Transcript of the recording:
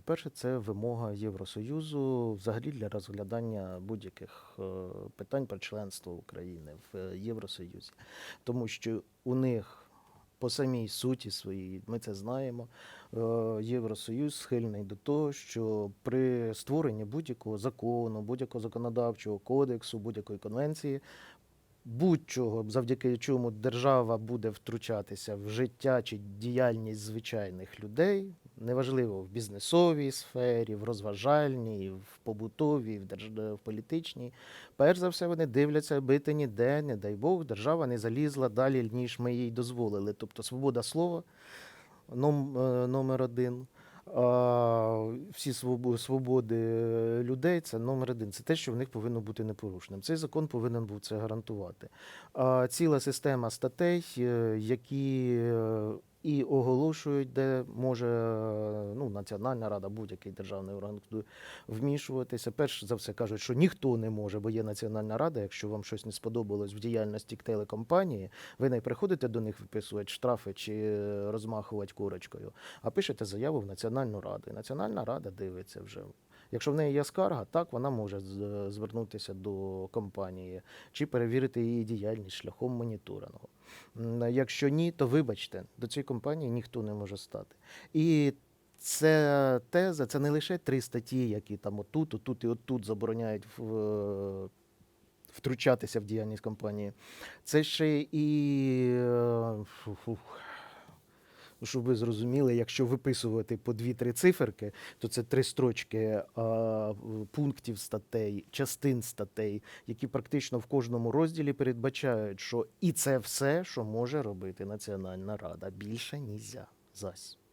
По-перше, це вимога Євросоюзу взагалі для розглядання будь-яких е, питань про членство України в е, Євросоюзі. Тому що у них по самій суті своїй, ми це знаємо, е, Євросоюз схильний до того, що при створенні будь-якого закону, будь-якого законодавчого кодексу, будь-якої конвенції будь-чого, завдяки чому держава буде втручатися в життя чи діяльність звичайних людей, неважливо в бізнесовій сфері, в розважальній, в побутовій, в, держ... в політичній. Перш за все, вони дивляться, бити ніде, не дай Бог, держава не залізла далі, ніж ми їй дозволили. Тобто свобода слова е, номер один. Всі свобо- свободи людей це номер один. Це те, що в них повинно бути непорушним. Цей закон повинен був це гарантувати. Ціла система статей, е, які е, і оголошують, де може ну, Національна рада, будь-який державний орган вмішуватися. Перш за все кажуть, що ніхто не може, бо є Національна рада. Якщо вам щось не сподобалось в діяльності телекомпанії, ви не приходите до них виписувати штрафи чи е, розмахувати курочкою, а пишете заяву в Національну раду. І Національна рада дивиться вже. Якщо в неї є скарга, так вона може звернутися до компанії чи перевірити її діяльність шляхом моніторингу. Якщо ні, то вибачте, до цієї компанії ніхто не може стати. І це теза, це не лише три статті, які там отут, отут і отут забороняють в, втручатися в діяльність компанії. Це ще і. е, фу-фу, Ну, щоб ви зрозуміли, якщо виписувати по дві-три циферки, то це три строчки а, пунктів статей, частин статей, які практично в кожному розділі передбачають, що і це все, що може робити Національна Рада. Більше нізя. Зась.